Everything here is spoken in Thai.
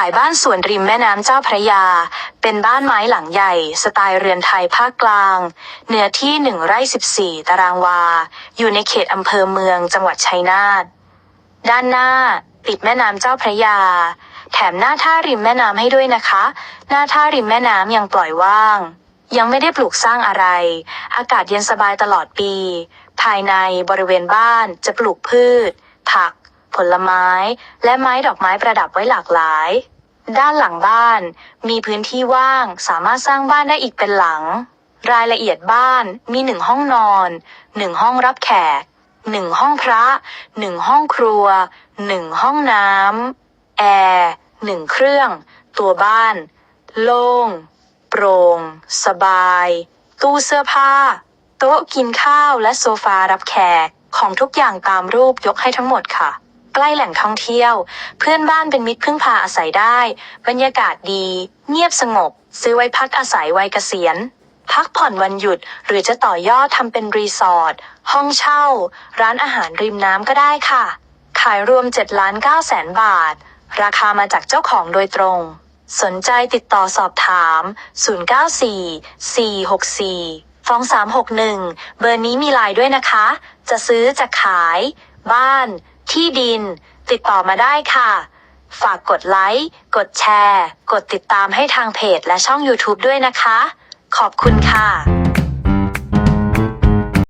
ขายบ้านสวนริมแม่น้ำเจ้าพระยา เป็นบ้านไม้หลังใหญ่ สไตล์เรือนไทยภาคกลาง เนื้อที่หนึ่งไร่สิบสี่ตารางวา อยู่ในเขตอำเภอเมืองจังหวัดชัยนาท ด้านหน้า ติดแม่น้ำเจ้าพระยา แถมหน้าท่าริมแม่น้ำให้ด้วยนะคะ หน้าท่าริมแม่น้ำยังปล่อยว่าง ยังไม่ได้ปลูกสร้างอะไร อากาศเย็นสบายตลอดปี ภายในบริเวณบ้านจะปลูกพืช ผัก ผลไม้ และไม้ดอกไม้ประดับไว้หลากหลาย ด้านหลังบ้าน มีพื้นที่ว่างสามารถสร้างบ้านได้อีกเป็นหลัง รายละเอียดบ้านมีหนึ่งห้องนอนหนึ่งห้องรับแขกหนึ่งห้องพระหนึ่งห้องครัวหนึ่งห้องน้ำแอร์หนึ่งเครื่อง ตัวบ้าน โล่งโปร่งสบาย ตู้เสื้อผ้า โต๊ะกินข้าวและโซฟารับแขกของทุกอย่างตามรูปยกให้ทั้งหมดค่ะ ใกล้แหล่งท่องเที่ยว เพื่อนบ้านเป็นมิตรพึ่งพาอาศัยได้ บรรยากาศดี เงียบสงบ ซื้อไว้พักอาศัยวัยเกษียณ พักผ่อนวันหยุด หรือจะต่อยอดทำเป็นรีสอร์ทห้องเช่า ร้านอาหารริมน้ำก็ได้ค่ะ ขายรวม7ล้าน9แสนบาท ราคามาจากเจ้าของโดยตรง สนใจติดต่อสอบถาม 094 464 2361 เบอร์นี้มีไลน์ด้วยนะคะ จะซื้อจะขาย บ้าน ที่ดิน ติดต่อมาได้ค่ะ ฝากกดไลค์ กดแชร์ กดติดตามให้ทางเพจและช่อง YouTube ด้วยนะคะ ขอบคุณค่ะ